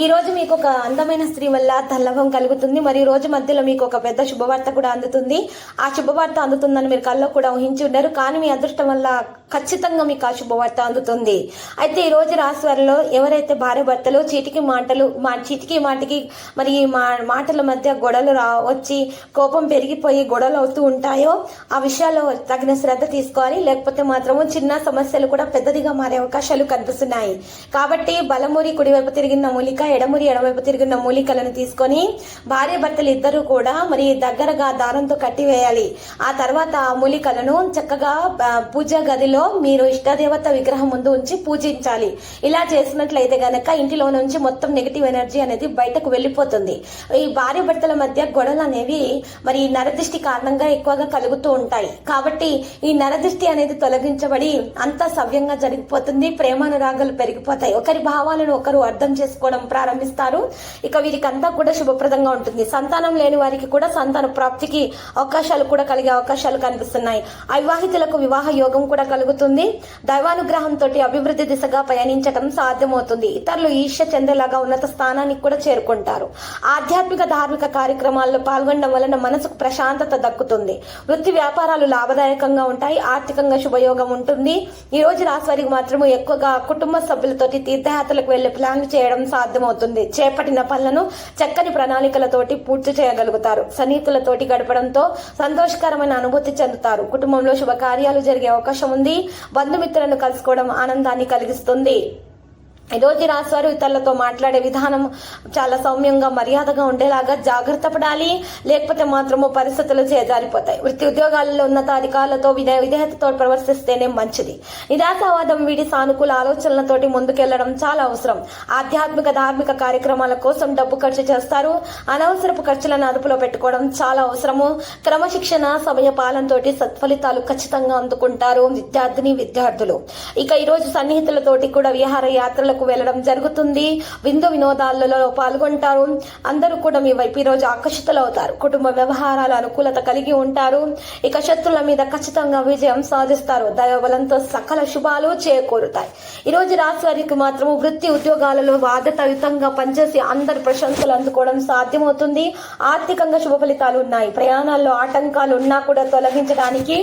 ఈ రోజు మీకు ఒక అందమైన స్త్రీ వల్ల తల్లభం కలుగుతుంది. మరి రోజు మధ్యలో మీకు ఒక పెద్ద శుభవార్త కూడా అందుతుంది. ఆ శుభవార్త అందుతుందని మీరు కల్లో కూడా ఊహించి ఉండరు. కానీ మీ అదృష్టం వల్ల ఖచ్చితంగా మీకు ఆ శుభవార్త అందుతుంది. అయితే ఈ రోజు రాశి వారిలో ఎవరైతే భార్య భర్తలు చీటికి మాటలు మా చీటికి మాటికి మరి మా మాటల మధ్య గొడవలు రా వచ్చి కోపం పెరిగిపోయి గొడవలు అవుతూ ఉంటాయో ఆ విషయాల్లో తగిన శ్రద్ధ తీసుకోవాలి. లేకపోతే మాత్రము చిన్న సమస్యలు కూడా పెద్దదిగా మారే అవకాశాలు కనిపిస్తున్నాయి. కాబట్టి బలమూరి కుడివైపు తిరిగిన మూలిక ఎడమురి ఎడమవైపు తిరిగిన మూలికలను తీసుకొని భార్య భర్తలు ఇద్దరు కూడా మరి దగ్గరగా దారంతో కట్టివేయాలి. ఆ తర్వాత ఆ మూలికలను చక్కగా పూజ పూజా గదిలో మీరు ఇష్టదేవత విగ్రహం ముందు ఉంచి పూజించాలి. ఇలా చేసినట్లయితే గనక ఇంటిలో నుంచి మొత్తం నెగిటివ్ ఎనర్జీ అనేది బయటకు వెళ్ళిపోతుంది. ఈ భార్య భర్తల మధ్య గొడవలు అనేవి మరి ఈ నరదృష్టి కారణంగా ఎక్కువగా కలుగుతూ ఉంటాయి. కాబట్టి ఈ నరదృష్టి అనేది తొలగించబడి అంతా సవ్యంగా జరిగిపోతుంది. ప్రేమానురాగాలు పెరిగిపోతాయి. ఒకరి భావాలను ఒకరు అర్థం చేసుకోవడం ప్రారంభిస్తారు. ఇక వీరికంతా కూడా శుభప్రదంగా ఉంటుంది. సంతానం లేని వారికి కూడా సంతాన ప్రాప్తికి అవకాశాలు కూడా కలిగే అవకాశాలు కనిపిస్తున్నాయి. అవివాహితులకు వివాహ యోగం కూడా కలుగుతుంది. దైవానుగ్రహంతో అభివృద్ధి దిశగా పయనించడం సాధ్యమవుతుంది. ఇతరులు ఈర్ష్య చెందేలాగా ఉన్నత స్థానానికి కూడా చేరుకుంటారు. ఆధ్యాత్మిక ధార్మిక కార్యక్రమాల్లో పాల్గొనడం వలన మనసుకు ప్రశాంతత దక్కుతుంది. వృత్తి వ్యాపారాలు లాభదాయకంగా ఉంటాయి. ఆర్థికంగా శుభయోగం ఉంటుంది. ఈ రోజు రాశి వారికి మాత్రము ఎక్కువగా కుటుంబ సభ్యులతోటి తీర్థయాత్రలకు వెళ్ళే ప్లాన్లు చేయడం సాధ్యం. సాధ్యమవుతుంది చేపట్టిన పనులను చక్కని ప్రణాళికలతోటి పూర్తి చేయగలుగుతారు. సన్నిహితులతోటి గడపడంతో సంతోషకరమైన అనుభూతి చెందుతారు. కుటుంబంలో శుభకార్యాలు జరిగే అవకాశం ఉంది. బంధుమిత్రులను కలుసుకోవడం ఆనందాన్ని కలిగిస్తుంది. ఈ రోజు రాశివారు ఇతరులతో మాట్లాడే విధానం చాలా సౌమ్యంగా మర్యాదగా ఉండేలాగా జాగ్రత్త పడాలి. లేకపోతే మాత్రము పరిస్థితులు చేజారిపోతాయి. వృత్తి ఉద్యోగాలలో ఉన్నతాధికారులతో విధే విధేయతతో ప్రవర్తిస్తేనే మంచిది. నిరాశావాదం వీడి సానుకూల ఆలోచనలతోటి ముందుకెళ్ళడం చాలా అవసరం. ఆధ్యాత్మిక ధార్మిక కార్యక్రమాల కోసం డబ్బు ఖర్చు చేస్తారు. అనవసరపు ఖర్చులను అదుపులో పెట్టుకోవడం చాలా అవసరము. క్రమశిక్షణ సమయ పాలనతోటి సత్ఫలితాలు ఖచ్చితంగా అందుకుంటారు విద్యార్థిని విద్యార్థులు. ఇక ఈరోజు సన్నిహితులతోటి కూడా విహార యాత్రలకు వెళ్ళడం జరుగుతుంది. విందు వినోదాలలో పాల్గొంటారు. అందరూ కూడా మీ వైపు ఈ రోజు ఆకర్షితులు అవుతారు కుటుంబ వ్యవహారాల అనుకూలత కలిగి ఉంటారు. ఇక శత్రుల మీద ఖచ్చితంగా విజయం సాధిస్తారు. దైవబలంతో సకల శుభాలు చేకూరుతాయి. ఈ రోజు రాశి వారికి మాత్రం వృత్తి ఉద్యోగాలలో బాధ్యతాయుతంగా పనిచేసి అందరి ప్రశంసలు అందుకోవడం సాధ్యమవుతుంది. ఆర్థికంగా శుభ ఫలితాలు ఉన్నాయి. ప్రయాణాల్లో ఆటంకాలు ఉన్నా కూడా తొలగించడానికి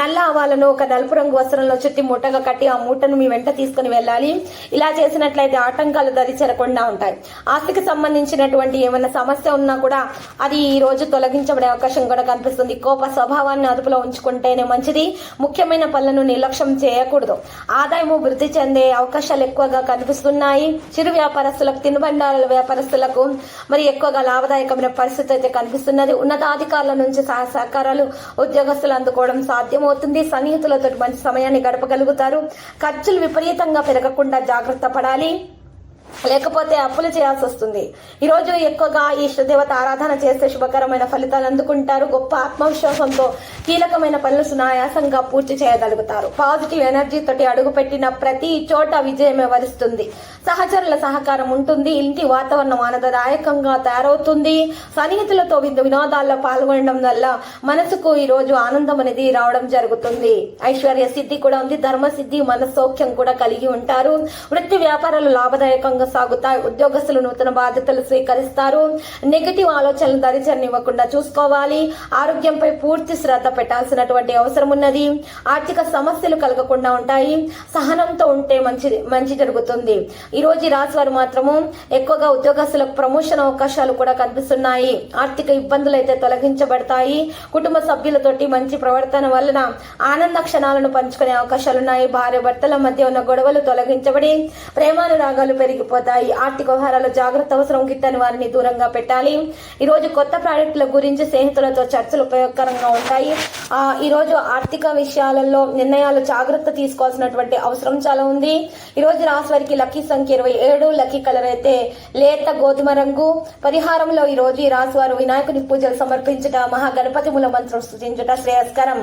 నల్ల ఆవాలను ఒక నలుపు రంగు వస్త్రంలో చుట్టి మూటగా కట్టి ఆ మూటను మీ వెంట తీసుకుని వెళ్ళాలి. ఇలా చేసినట్లయితే ఆటంకాలు దరి చేరకుండా ఉంటాయి. ఆస్తికి సంబంధించినటువంటి ఏమైనా సమస్య ఉన్నా కూడా అది ఈ రోజు తొలగించబడే అవకాశం కూడా కనిపిస్తుంది. కోప స్వభావాన్ని అదుపులో ఉంచుకుంటేనే మంచిది. ముఖ్యమైన పనులను నిర్లక్ష్యం చేయకూడదు. ఆదాయము వృద్ధి చెందే అవకాశాలు ఎక్కువగా కనిపిస్తున్నాయి. చిరు వ్యాపారస్తులకు తినుబండారాల వ్యాపారస్తులకు మరి ఎక్కువగా లాభదాయకమైన పరిస్థితి అయితే కనిపిస్తున్నది. ఉన్నతాధికారుల నుంచి సహాయ సహకారాలు ఉద్యోగస్తులు అందుకోవడం సాధ్యమవుతుంది. సన్నిహితులతో మంచి సమయాన్ని గడపగలుగుతారు. ఖర్చులు విపరీతంగా పెరగకుండా జాగ్రత్త పడాలి లేకపోతే అప్పులు చేయాల్సి వస్తుంది. ఈరోజు ఎక్కువగా ఈ ఇష్టదేవత ఆరాధన చేస్తే శుభకరమైన ఫలితాలు అందుకుంటారు. గొప్ప ఆత్మవిశ్వాసంతో కీలకమైన పనులు సునాయాసంగా పూర్తి చేయగలుగుతారు. పాజిటివ్ ఎనర్జీ తోటి అడుగుపెట్టిన ప్రతి చోట విజయమే వరిస్తుంది సహచరుల సహకారం ఉంటుంది. ఇంటి వాతావరణం ఆనందదాయకంగా తయారవుతుంది. సన్నిహితులతో విందు వినోదాల్లో పాల్గొనడం వల్ల మనసుకు ఈరోజు ఆనందం అనేది రావడం జరుగుతుంది. ఐశ్వర్య సిద్ధి కూడా ఉంది. ధర్మసిద్ధి సిద్ధి కూడా కలిగి ఉంటారు. వృత్తి వ్యాపారాలు లాభదాయకంగా సాగుతాయి. ఉద్యోగస్తులు నూతన బాధ్యతలు స్వీకరిస్తారు. నెగటివ్ ఆలోచనలు దరిచరనివ్వకుండా చూసుకోవాలి. ఆరోగ్యంపై పూర్తి శ్రద్ధ పెట్టాల్సినటువంటి అవసరం ఉన్నది. ఆర్థిక సమస్యలు కలగకుండా ఉంటాయి. సహనంతో ఉంటే మంచిది మంచి జరుగుతుంది. ఈ రోజు రాశి వారు మాత్రము ఎక్కువగా ఉద్యోగస్తులకు ప్రమోషన్ అవకాశాలు కూడా కనిపిస్తున్నాయి. ఆర్థిక ఇబ్బందులు అయితే తొలగించబడతాయి. కుటుంబ సభ్యులతోటి మంచి ప్రవర్తన వలన ఆనంద క్షణాలను పంచుకునే అవకాశాలు ఉన్నాయి. భార్య భర్తల మధ్య ఉన్న గొడవలు తొలగించబడి ప్రేమానురాగాలు పెరిగి తొలగిపోతాయి ఆర్థిక వ్యవహారాల జాగ్రత్త అవసరం. గిట్టని వారిని దూరంగా పెట్టాలి. ఈ రోజు కొత్త ప్రాజెక్టుల గురించి స్నేహితులతో చర్చలు ఉపయోగకరంగా ఉంటాయి. ఈరోజు ఈ రోజు ఆర్థిక విషయాలలో నిర్ణయాలు జాగ్రత్త తీసుకోవాల్సినటువంటి అవసరం చాలా ఉంది. ఈ రోజు రాశి వారికి లక్కీ సంఖ్య ఇరవై ఏడు. లక్కీ కలర్ అయితే లేత గోధుమ రంగు. పరిహారంలో ఈ రోజు ఈ రాశి వారు వినాయకుని పూజలు సమర్పించుట మహాగణపతి మూల మంత్రం సృష్టించుట శ్రేయస్కరం.